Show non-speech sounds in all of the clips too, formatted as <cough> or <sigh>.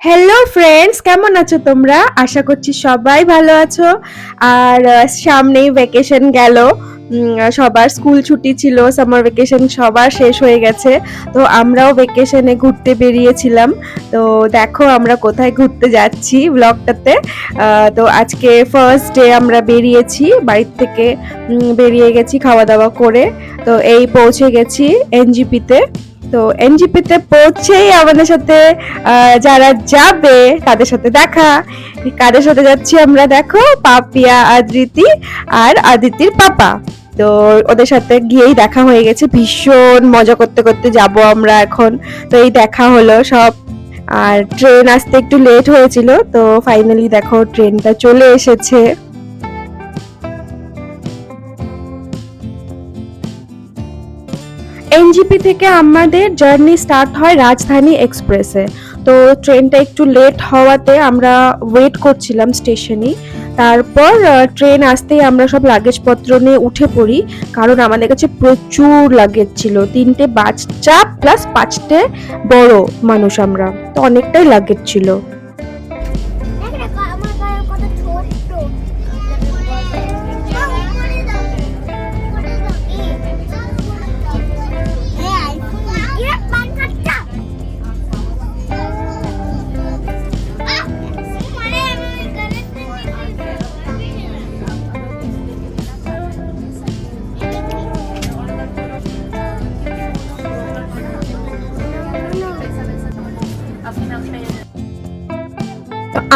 Hello friends কেমন আছো তোমরা? আশা করছি সবাই ভালো আছো। আর সামনেই ভ্যাকেশন গেল। সবার স্কুল ছুটি ছিল সামার ভ্যাকেশন সবার শেষ হয়ে গেছে। তো আমরাও ভ্যাকেশনে ঘুরতে বেরিয়েছিলাম। তো দেখো আমরা কোথায় ঘুরতে যাচ্ছি ব্লগটাতে তো আজকে ফার্স্ট ডে আমরা বেরিয়েছি, বাড়ির থেকে বেরিয়ে গেছি খাওয়া দাওয়া করে। তো এই পৌঁছে গেছি এনজিপিতে। তো এনজিপিতে পৌঁছেই আমাদের সাথে যারা যাবে তাদের সাথে দেখা। কাদের সাথে যাচ্ছি আমরা দেখো? পাপিয়া, আদৃতি আর আদিতির পাপা। তো ওদের সাথে গিয়েই দেখা হয়ে গেছে। ভীষণ মজা করতে করতে যাব আমরা এখন। তো এই দেখা হলো সব। আর ট্রেন আসতে একটু লেট হয়েছিল, তো ফাইনালি দেখো ট্রেনটা চলে এসেছে। এনজিপি থেকে আমাদের জার্নি স্টার্ট হয় রাজধানী এক্সপ্রেসে। তো ট্রেনটা একটু লেট হওয়াতে আমরা ওয়েট করছিলাম স্টেশনে তারপর ট্রেন আসতেই আমরা সব লাগেজপত্র নিয়ে উঠে পড়ি। কারণ আমাদের কাছে প্রচুর লাগেজ ছিল। তিনটে বাচ্চা প্লাস পাঁচটে বড় মানুষ আমরা। তো অনেকটাই লাগেজ ছিল।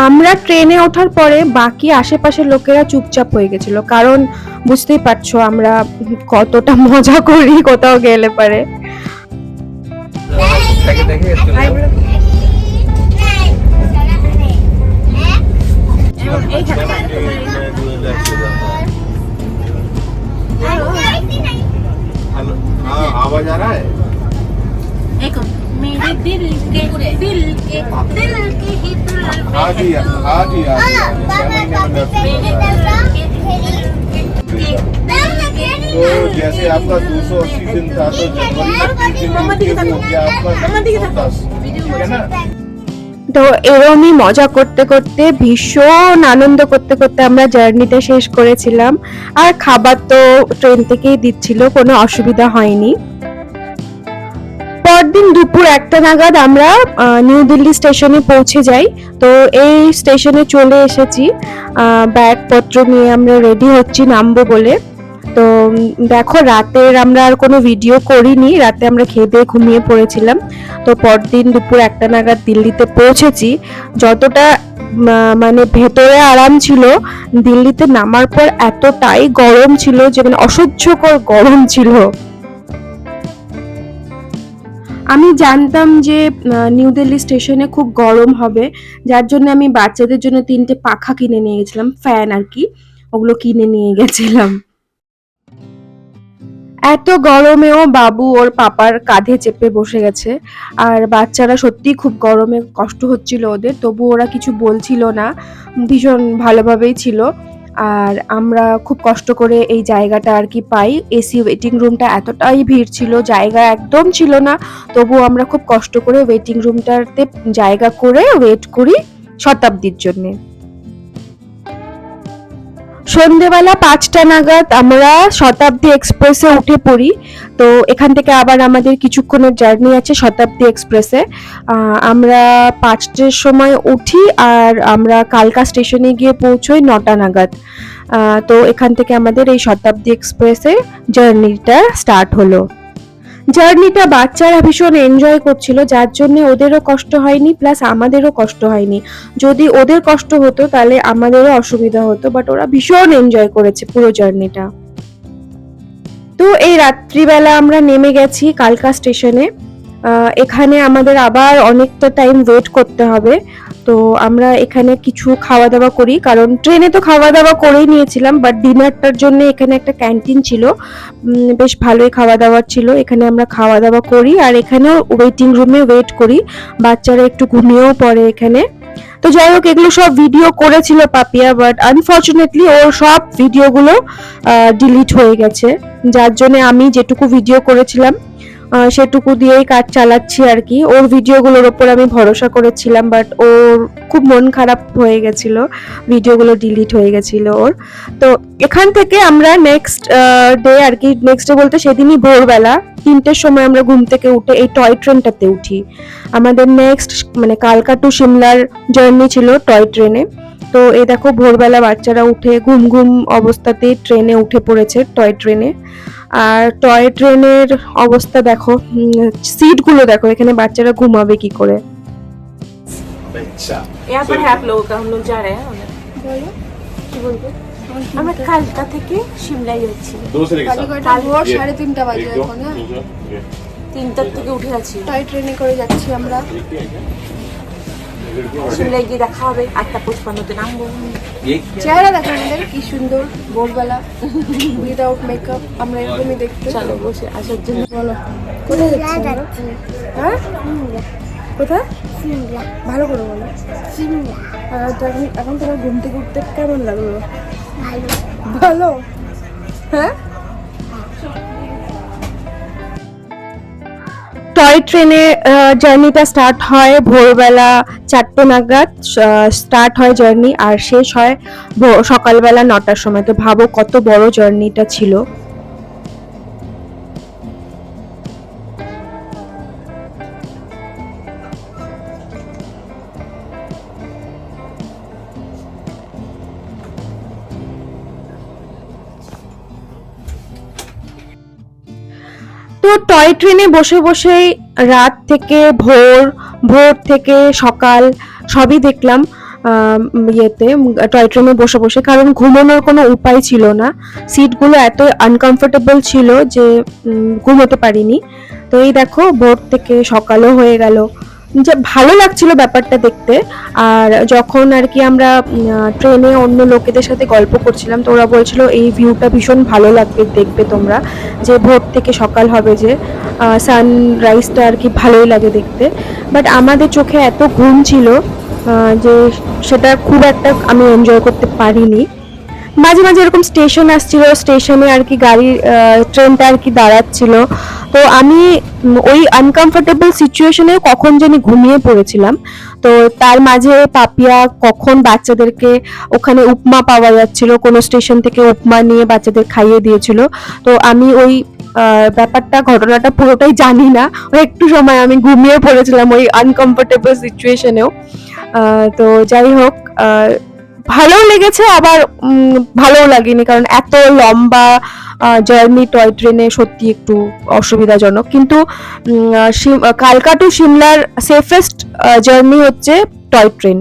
আমরা ট্রেনে ওঠার পরে বাকি আশেপাশের লোকেরা চুপচাপ হয়ে গেছিল। কারণ বুঝতেই পারছ আমরা কতটা মজা করি কোথাও গেলে পারে। দেখে দেখে চলে যাও। हेलो हाँ आवाज आ रहा है देखो मेरे दिल के दिल के दिल के ही दिल हाँ जी हाँ जी हाँ जी हाँ जी छह महीने में नर्सिंग तो जैसे आपका 280 दिन था तो जनवरी में तीस दिन हो गया आपका 210 ठीक है ना তো এরমই মজা করতে করতে ভীষণ আনন্দ করতে করতে আমরা জার্নিটা শেষ করেছিলাম আর খাবার তো ট্রেন থেকেই দিচ্ছিল কোনো অসুবিধা হয়নি পরদিন দুপুর একটা নাগাদ আমরা নিউ দিল্লি স্টেশনে পৌঁছে যাই। তো এই স্টেশনে চলে এসেছি। ব্যাগপত্র নিয়ে আমরা রেডি হচ্ছি নামবো বলে। তো দেখো রাতের আমরা আর কোনো ভিডিও করিনি। রাতে আমরা খেয়ে দিয়ে ঘুমিয়ে পড়েছিলাম। তো পরদিন দুপুর একটা নাগাদ দিল্লিতে পৌঁছেছি। যতটা মানে ভেতরে আরাম ছিল, দিল্লিতে নামার পর এতটাই গরম ছিল যে মানে অসহ্যকর গরম ছিল। আমি জানতাম যে নিউ দিল্লি স্টেশনে খুব গরম হবে, যার জন্য আমি বাচ্চাদের জন্য তিনটে পাখা কিনে নিয়ে গেছিলাম ফ্যান আর কি, ওগুলো কিনে নিয়ে গেছিলাম। এত গরমেও বাবু ওর পাপার কাঁধে চেপে বসে গেছে, আর বাচ্চারা সত্যি খুব গরমে কষ্ট হচ্ছিল ওদের, তবু ওরা কিছু বলছিল না, ভীষণ ভালোভাবেই ছিল। আর আমরা খুব কষ্ট করে এই জায়গাটা আর কি পাই। এসি ওয়েটিং রুমটা এতটাই ভিড় ছিল, জায়গা একদম ছিল না। তবু আমরা খুব কষ্ট করে ওয়েটিং রুমটাতে জায়গা করে ওয়েট করি শতাব্দীর জন্যে। সন্ধেবেলা পাঁচটা নাগাদ আমরা শতাব্দী এক্সপ্রেসে উঠে পড়ি। তো এখান থেকে আবার আমাদের কিছুক্ষণের জার্নি আছে শতাব্দী এক্সপ্রেসে। আমরা পাঁচটার সময় উঠি আর আমরা কালকা স্টেশনে গিয়ে পৌঁছোই নটা নাগাদ। তো এখান থেকে আমাদের এই শতাব্দী এক্সপ্রেসে জার্নিটা স্টার্ট হলো। জার্নিটা বাচ্চারা ভীষণ এনজয় করছিল, যার জন্য ওদেরও কষ্ট হয়নি প্লাস আমাদেরও কষ্ট হয়নি। যদি ওদের কষ্ট হতো, তাহলে আমাদেরও অসুবিধা হতো বাট ওরা ভীষণ এনজয় করেছে পুরো জার্নিটা। তো এই রাত্রিবেলা আমরা নেমে গেছি কালকা স্টেশনে। এখানে আমাদের আবার অনেকটা টাইম ওয়েট করতে হবে। তো আমরা এখানে কিছু খাওয়া দাওয়া করি, কারণ ট্রেনে তো খাওয়া দাওয়া করেই নিয়েছিলাম বাট ডিনারটার জন্য এখানে একটা ক্যান্টিন ছিল বেশ ভালোই খাওয়া দাওয়া ছিল, এখানে আমরা খাওয়া দাওয়া করি, আর এখানেও ওয়েটিং রুমে ওয়েট করি, বাচ্চারা একটু ঘুমিয়েও পড়ে এখানে। তো যাই হোক, এগুলো সব ভিডিও করেছিল পাপিয়া বাট আনফর্চুনেটলি ওর সব ভিডিওগুলো ডিলিট হয়ে গেছে, যার জন্য আমি যেটুকু ভিডিও করেছিলাম সেটুকু দিয়েই কাজ চালাচ্ছি আর কি। ওর ভিডিওগুলোর ওপর আমি ভরসা করেছিলাম বাট ওর খুব মন খারাপ হয়ে গেছিল, ভিডিওগুলো ডিলিট হয়ে গেছিল ওর। তো এখান থেকে আমরা নেক্সট ডে আর কি নেক্সট ডে বলতে সেদিনই ভোরবেলা তিনটের সময় আমরা ঘুম থেকে উঠে এই টয় ট্রেনটাতে উঠি। আমাদের নেক্সট মানে কালকা টু সিমলার জার্নি ছিল টয় ট্রেনে তো এই দেখো ভোরবেলা বাচ্চারা উঠে ঘুম ঘুম অবস্থাতে ট্রেনে উঠে পড়েছে টয় ট্রেনে আর টয় ট্রেনের অবস্থা দেখো সিটগুলো দেখো এখানে বাচ্চারা ঘুমাবে কি করে अच्छा यहाँ पर है आप लोगों का हम लोग जा रहे हैं उधर। কি বলবো আমরা কালকা থেকে সিমলায় যাচ্ছি दूसरे के साथ কালীঘাটে ভোর ये, সাড়ে তিনটা বাজে एक दो এখন হ্যাঁ दूसरा ये তিনটার থেকে উঠে আছি টয় ট্রেনে করে যাচ্ছি আমরা সিমলায় গিয়ে দেখা হবে আটটা পঁচপান্নতে নামবো। চেহারা দেখো আমাদের কি সুন্দর ভোরবেলা উইদাউট মেকআপ আমরা এরকমই দেখতে। চলো বসে আসার জন্য। বলো কোথায় যাচ্ছি? হ্যাঁ? কোথায়? সিমলা। ভালো করে বলো। সিমলা। তো এখন এখন তোমার ঘুম থেকে উঠতে কেমন লাগল? ভালো। ভালো? হ্যাঁ? টয় ট্রেনে জার্নিটা স্টার্ট হয় ভোরবেলা চারটে নাগাদ স্টার্ট হয় জার্নি আর শেষ হয় সকালবেলা নটার সময়। তো ভাবো কত বড় জার্নিটা ছিল। তো টয় ট্রেনে বসে বসেই রাত থেকে ভোর ভোর থেকে সকাল সবই দেখলাম ইয়েতে টয় ট্রেনে বসে বসে। কারণ ঘুমানোর কোনো উপায় ছিল না। সিটগুলো এত আনকমফোর্টেবল ছিল যে ঘুমোতে পারিনি। তো এই দেখো, ভোর থেকে সকালও হয়ে গেল। যে ভালো লাগছিল ব্যাপারটা দেখতে, আর যখন আর কি আমরা ট্রেনে অন্য লোকেদের সাথে গল্প করছিলাম, তো ওরা বলছিল, এই ভিউটা ভীষণ ভালো লাগবে, দেখবে তোমরা, যে ভোর থেকে সকাল হবে যে সানরাইজটা আর কি ভালোই লাগে দেখতে। বাট আমাদের চোখে এত ঘুম ছিল যে সেটা খুব একটা আমি এনজয় করতে পারিনি। মাঝে মাঝে এরকম স্টেশন আসছিল স্টেশনে আর কি গাড়ির ট্রেনটা আর কি দাঁড়াচ্ছিল। তো আমি ওই আনকমফোর্টেবল সিচুয়েশনে কখন জানি ঘুমিয়ে পড়েছিলাম। তো তার মাঝে পাপিয়া কখন বাচ্চাদেরকে ওখানে উপমা পাওয়া যাচ্ছিল, কোনো স্টেশন থেকে উপমা নিয়ে বাচ্চাদের খাইয়ে দিয়েছিল। তো আমি ওই ব্যাপারটা, ঘটনাটা পুরোটাই জানি না। ওই একটু সময় আমি ঘুমিয়ে পড়েছিলাম ওই আনকমফোর্টেবল সিচুয়েশনেও তো যাই হোক ভালো লেগেছে, আবার ভালোও লাগেনি, কারণ এত লম্বা জার্নি টয় ট্রেনে সত্যি একটু অসুবিধাজনক। কিন্তু কালকা টু সিমলার সেফেস্ট জার্নি হচ্ছে টয় ট্রেন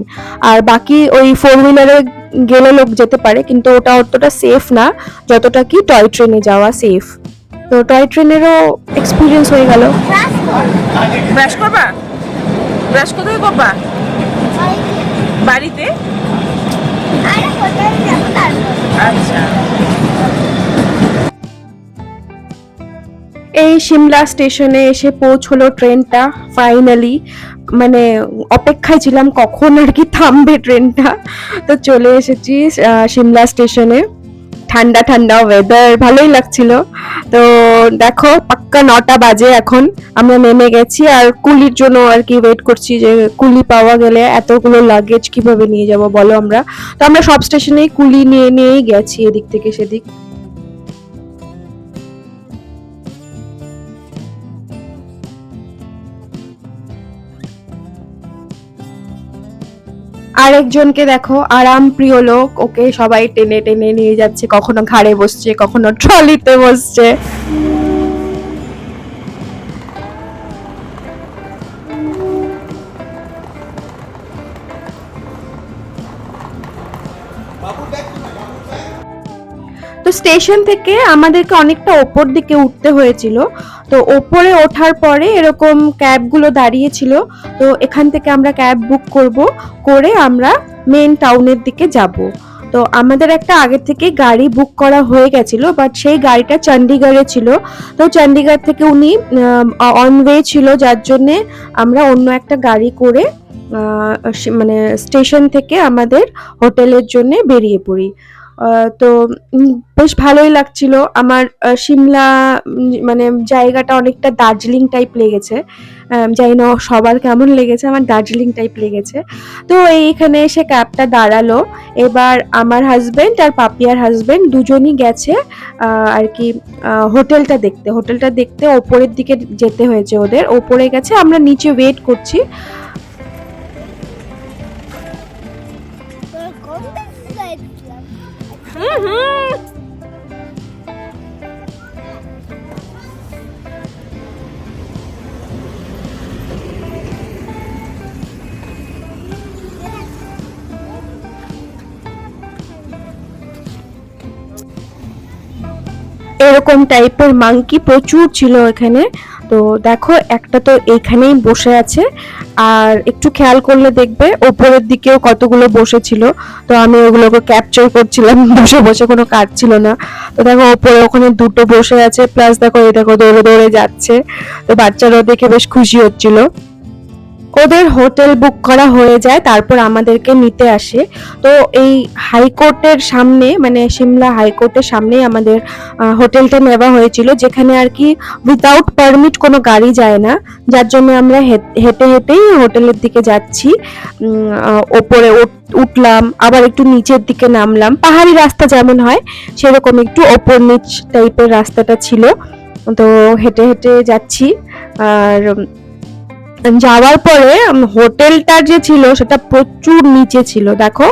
আর বাকি ওই ফোর হুইলারে গেলে লোক যেতে পারে, কিন্তু ওটা অতটা সেফ না, যতটা কি টয় ট্রেনে যাওয়া সেফ তো টয় ট্রেনেরও এক্সপিরিয়েন্স হয়ে গেল। ব্রাশ করবা? ব্রাশ কোথায় করবা? বাড়িতে আরে কোথায় যাব তারপর আচ্ছা এই সিমলা স্টেশনে এসে পৌঁছলো ট্রেনটা ফাইনালি মানে অপেক্ষায় ছিলাম কখন আর কি থামবে ট্রেনটা। তো চলে এসেছি সিমলা স্টেশনে। ঠান্ডা ঠান্ডা ওয়েদার ভালোই লাগছিল। তো দেখো, পাক্কা নটা বাজে এখন। আমরা নেমে গেছি আর কুলির জন্য আর কি ওয়েট করছি যে কুলি পাওয়া গেলে এতগুলো লাগেজ কীভাবে নিয়ে যাব বলো আমরা। তো আমরা সব স্টেশনেই কুলি নিয়ে নিয়েই গেছি এদিক থেকে সেদিক। আরেকজনকে দেখো, আরাম প্রিয় লোক, ওকে সবাই টেনে টেনে নিয়ে যাচ্ছে, কখনো ঘাড়ে বসছে, কখনো ট্রলিতে বসছে। স্টেশন থেকে আমাদেরকে অনেকটা ওপর দিকে উঠতে হয়েছিল। তো ওপরে ওঠার পরে এরকম ক্যাবগুলো দাঁড়িয়েছিল। তো এখান থেকে আমরা ক্যাব বুক করব, করে আমরা মেন টাউনের দিকে যাব। তো আমাদের একটা আগে থেকে গাড়ি বুক করা হয়ে গেছিল বাট সেই গাড়িটা চণ্ডীগড়ে ছিল। তো চণ্ডীগড় থেকে উনি অন ওয়ে ছিল, যার জন্যে আমরা অন্য একটা গাড়ি করে মানে স্টেশন থেকে আমাদের হোটেলের জন্য বেরিয়ে পড়ি। তো বেশ ভালোই লাগছিল। আমার সিমলা মানে জায়গাটা অনেকটা দার্জিলিং টাইপ লেগেছে। জানি না সবার কেমন লেগেছে, আমার দার্জিলিং টাইপ লেগেছে। তো এইখানে এসে ক্যাবটা দাঁড়াল। এবার আমার হাজব্যান্ড আর পাপিয়ার হাজব্যান্ড দুজনই গেছে আর কি হোটেলটা দেখতে। হোটেলটা দেখতে ওপরের দিকে যেতে হয়েছে ওদের। ওপরে গেছে, আমরা নিচে ওয়েট করছি। এরকম টাইপের মাংকি প্রচুর ছিল এখানে। তো দেখো, একটা তো এইখানেই বসে আছে, আর একটু খেয়াল করলে দেখবে ওপরের দিকেও কতগুলো বসেছিল। তো আমি ওগুলোকে ক্যাপচার করছিলাম, <laughs> বসে বসে কোনো কাজ ছিল না। তো দেখো, ওপরে ওখানে দুটো বসে আছে প্লাস দেখো, এই দেখো, দৌড়ে দৌড়ে যাচ্ছে। তো বাচ্চারাও দেখে বেশ খুশি হচ্ছিল। ওদের হোটেল বুক করা হয়ে যায়, তারপর আমাদেরকে নিতে আসে। তো এই হাইকোর্টের সামনে মানে সিমলা হাইকোর্টের সামনেই আমাদের হোটেলটা নেওয়া হয়েছিল, যেখানে আর কি উইদাউট পারমিট কোনো গাড়ি যায় না। যার জন্য আমরা হেঁটে হেঁটেই হোটেলের দিকে যাচ্ছি। ওপরে উঠ- উঠলাম, আবার একটু নিচের দিকে নামলাম। পাহাড়ি রাস্তা যেমন হয়, সেরকম একটু ওপর নিচ টাইপের রাস্তাটা ছিল। তো হেঁটে হেঁটে যাচ্ছি। আর যাওয়ার পরে হোটেলটা যে ছিল, সেটা প্রচুর নিচে ছিল, দেখো।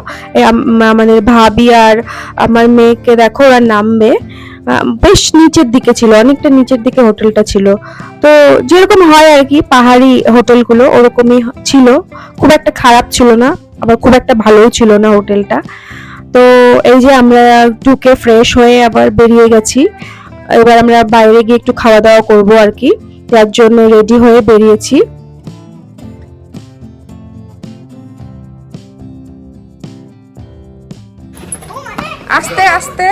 আমাদের ভাবি আর আমার মেয়েকে দেখো, ওরা নামবে। বেশ নিচের দিকে ছিল, অনেকটা নিচের দিকে হোটেলটা ছিল। তো যেরকম হয় আর কি, পাহাড়ি হোটেলগুলো ওরকমই ছিল। খুব একটা খারাপ ছিল না, আবার খুব একটা ভালোও ছিল না হোটেলটা। তো এই যে আমরা ঢুকে ফ্রেশ হয়ে আবার বেরিয়ে গেছি। এবার আমরা বাইরে গিয়ে একটু খাওয়া দাওয়া করব আর কি। যার জন্য রেডি হয়ে বেরিয়েছি। আস্তে আস্তে।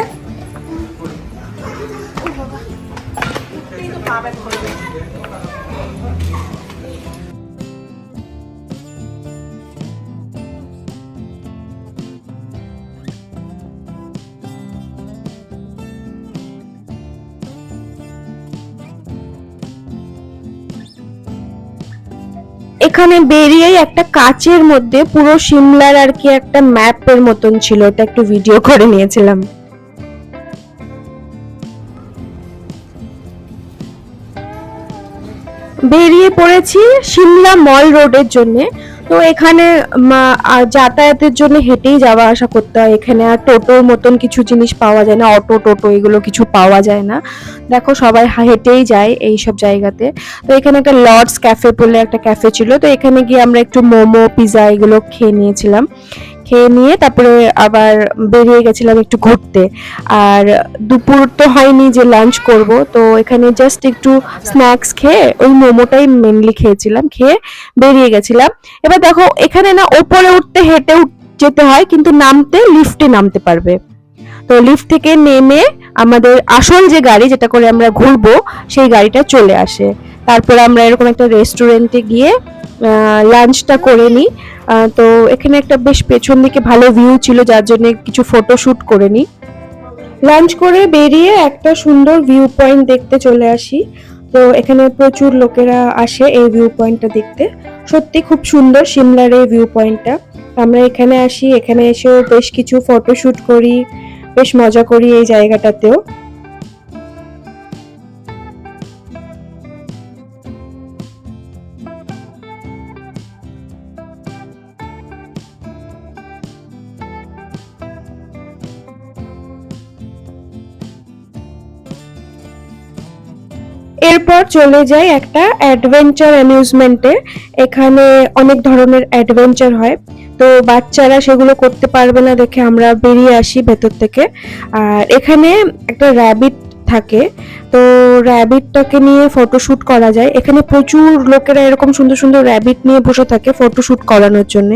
এখানে বেরিয়েই একটা কাচের মধ্যে পুরো সিমলার আর কি একটা ম্যাপের মতন ছিল ওটা একটু ভিডিও করে নিয়েছিলাম। বেরিয়ে পড়েছি সিমলা মল রোডের জন্য। তো এখানে যাতায়াতের জন্য হেঁটেই যাওয়া আসা করতে হয়। এখানে আর টোটোর মতন কিছু জিনিস পাওয়া যায় না, অটো টোটো এগুলো কিছু পাওয়া যায় না। দেখো সবাই হেঁটেই যায় এই সব জায়গাতে। তো এখানে একটা লর্ডস ক্যাফে বলে একটা ক্যাফে ছিল। তো এখানে গিয়ে আমরা একটু মোমো পিৎজা এগুলো খেয়ে নিয়েছিলাম। খেয়ে নিয়ে তারপরে আবার বেরিয়ে গেছিলাম একটু ঘুরতে। আর দুপুর তো হয়নি যে লাঞ্চ করব, তো এখানে জাস্ট একটু স্ন্যাক্স খেয়ে ওই মোমোটাই মেনলি খেয়েছিলাম, খেয়ে বেরিয়ে গেছিলাম। এবার দেখো, এখানে না ওপরে উঠতে হেঁটে যেতে হয়, কিন্তু নামতে লিফটে নামতে পারবে। তো লিফট থেকে নেমে আমাদের আসল যে গাড়ি যেটা করে আমরা ঘুরবো, সেই গাড়িটা চলে আসে। তারপর আমরা এরকম একটা রেস্টুরেন্টে গিয়ে লাঞ্চটা করে নিই তো এখানে একটা বেশ পেছন দিকে ভালো ভিউ ছিল, যার জন্য কিছু ফটো শুট করে নিই লাঞ্চ করে বেরিয়ে একটা সুন্দর ভিউ পয়েন্ট দেখতে চলে আসি। তো এখানে প্রচুর লোকেরা আসে এই ভিউ পয়েন্টটা দেখতে। সত্যি খুব সুন্দর সিমলার এই ভিউ পয়েন্টটা আমরা এখানে আসি, এখানে এসেও বেশ কিছু ফটো শুট করি, বেশ মজা করি এই জায়গাটাতেও। এরপর চলে যাই একটা অ্যাডভেঞ্চার অ্যামিউজমেন্টে এখানে অনেক ধরনের অ্যাডভেঞ্চার হয়। তো বাচ্চারা সেগুলো করতে পারবে না দেখে আমরা বেরিয়ে আসি ভেতর থেকে। আর এখানে একটা র্যাবিট থাকে। তো র্যাবিটটাকে নিয়ে ফটোশ্যুট করা যায়। এখানে প্রচুর লোকেরা এরকম সুন্দর সুন্দর র্যাবিট নিয়ে বসে থাকে ফটোশ্যুট করানোর জন্য।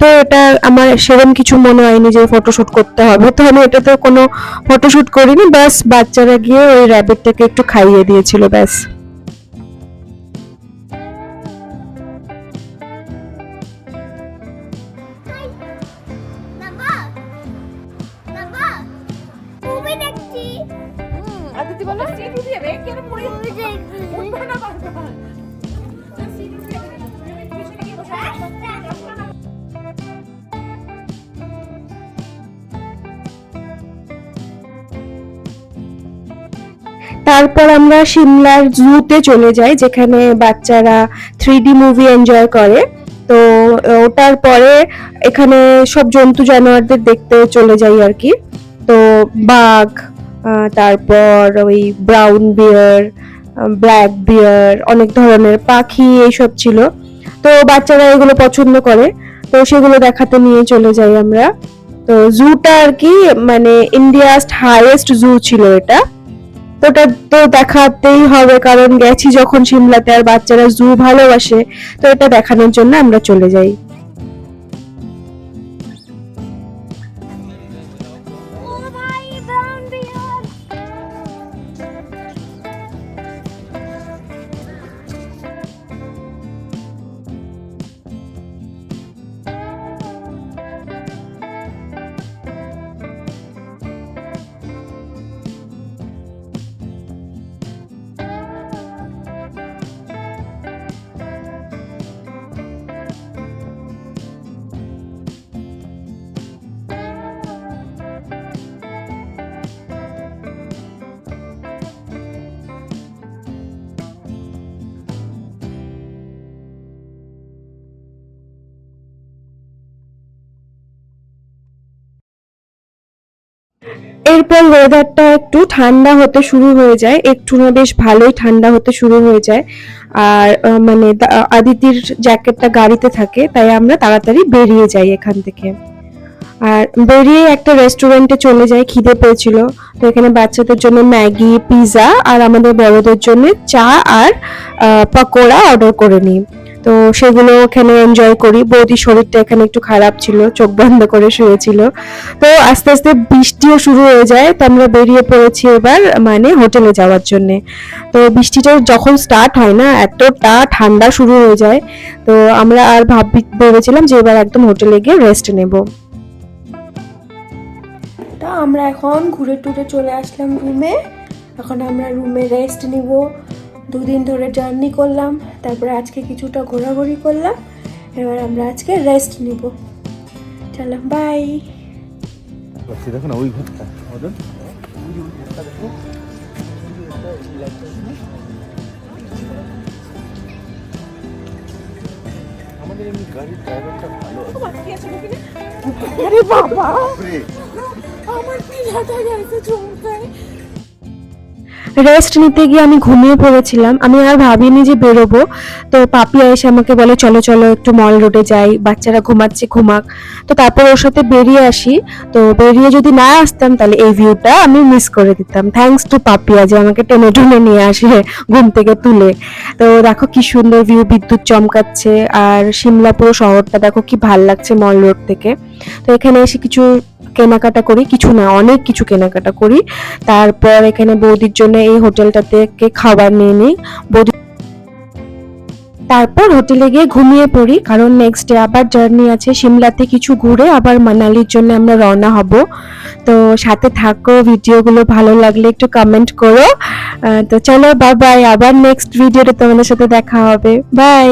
তো এটা আমার সেরম কিছু মনে হয়নি যে ফটোশ্যুট করতে হবে। তো আমি এটাতে কোনো ফটোশ্যুট করিনি, ব্যাস বাচ্চারা গিয়ে ওই র্যাবিটটাকে একটু খাইয়ে দিয়েছিল, ব্যাস। তারপর আমরা সিমলার জুতে চলে যাই, যেখানে বাচ্চারা থ্রি মুভি এনজয় করে। তো, ওটার পরে এখানে সব জন্তু জানোয়ারদের দেখতে চলে যাই আর কি। তো, বাঘ তারপর ওই ব্রাউন বিয়ার ব্ল্যাক বিয়ার অনেক ধরনের পাখি, এইসব ছিল। তো, বাচ্চারা এগুলো পছন্দ করে। তো, সেগুলো দেখাতে নিয়ে চলে যাই আমরা। তো, জুটা আর কি মানে ইন্ডিয়াস্ট হাইয়েস্ট জু ছিল এটা। ওটা তো দেখাতেই হবে, কারণ গেছি যখন সিমলাতে আর বাচ্চারা জু ভালোবাসে, তো এটা দেখানোর জন্য আমরা চলে যাই। এরপর ওয়েদারটা একটু ঠান্ডা হতে শুরু হয়ে যায়। একটু না বেশ ভালোই ঠান্ডা হতে শুরু হয়ে যায়। আর মানে আদিতির জ্যাকেটটা গাড়িতে থাকে, তাই আমরা তাড়াতাড়ি বেরিয়ে যাই এখান থেকে। আর বেরিয়ে একটা রেস্টুরেন্টে চলে যাই, খিদে পেয়েছিল। তো এখানে বাচ্চাদের জন্য ম্যাগি পিৎজা আর আমাদের বড়দের জন্য চা আর পকোড়া অর্ডার করে নিই। তো সেগুলো এখানে এনজয় করি। বৌদির শরীরটা এখানে একটু খারাপ ছিল, চোখ বন্ধ করে শুয়েছিল। তো আস্তে আস্তে বৃষ্টিও শুরু হয়ে যায়, তো আমরা বেরিয়ে পড়েছি এবার মানে হোটেলে যাওয়ার জন্য। তো বৃষ্টিটা যখন স্টার্ট হয় না, এতটা ঠান্ডা শুরু হয়ে যায়, তো আমরা আর ভাবি, ভেবেছিলাম যে এবার একদম হোটেলে গিয়ে রেস্ট নেব। তা আমরা এখন ঘুরে টুরে চলে আসলাম রুমে এখন আমরা রুমে রেস্ট নিব। দুদিন ধরে জার্নি করলাম তারপরে আজকে কিছুটা ঘোরাঘুরি করলাম এবার আমরা আজকে রেস্ট নিব। চলো বাই দেখো না ওই ঘরটা আমাদের এমনি গাড়ির ড্রাইভারটা ভালো আরে বাবা! আমার পিঠাটা গেছে চমকায় রেস্ট নিতে গিয়ে আমি ঘুমিয়ে পড়েছিলাম। আমি আর ভাবিনি যে বেরোবো। তো পাপিয়া এসে আমাকে বলে, চলো চলো, একটু মল রোডে যাই। বাচ্চারা ঘুমাচ্ছে, ঘুমাক। তো তারপর ওর সাথে বেরিয়ে আসি। তো বেরিয়ে যদি না আসতাম, তাহলে এই ভিউটা আমি মিস করে দিতাম। থ্যাঙ্কস টু পাপিয়া যে আমাকে টেনে টেনে নিয়ে আসে ঘুম থেকে তুলে। তো দেখো কি সুন্দর ভিউ বিদ্যুৎ চমকাচ্ছে। আর সিমলা পুরো শহরটা দেখো কি ভালো লাগছে মল রোড থেকে। তো এখানে এসে কিছু কেনাকাটা করি, কিছু না, অনেক কিছু কেনাকাটা করি। তারপর এখানে বৌদির জন্য এই হোটেলটা থেকে খাবার নিয়ে নিই। বৌদি তারপর হোটেলে গিয়ে ঘুমিয়ে পড়ি, কারণ নেক্সট ডে আবার জার্নি আছে। সিমলাতে কিছু ঘুরে আবার মানালির জন্য আমরা রওনা হব। তো সাথে থাকো, ভিডিওগুলো ভালো লাগলে একটু কমেন্ট করো। তো চলো বাবাই আবার নেক্সট ভিডিওতে তোমাদের সাথে দেখা হবে। বাই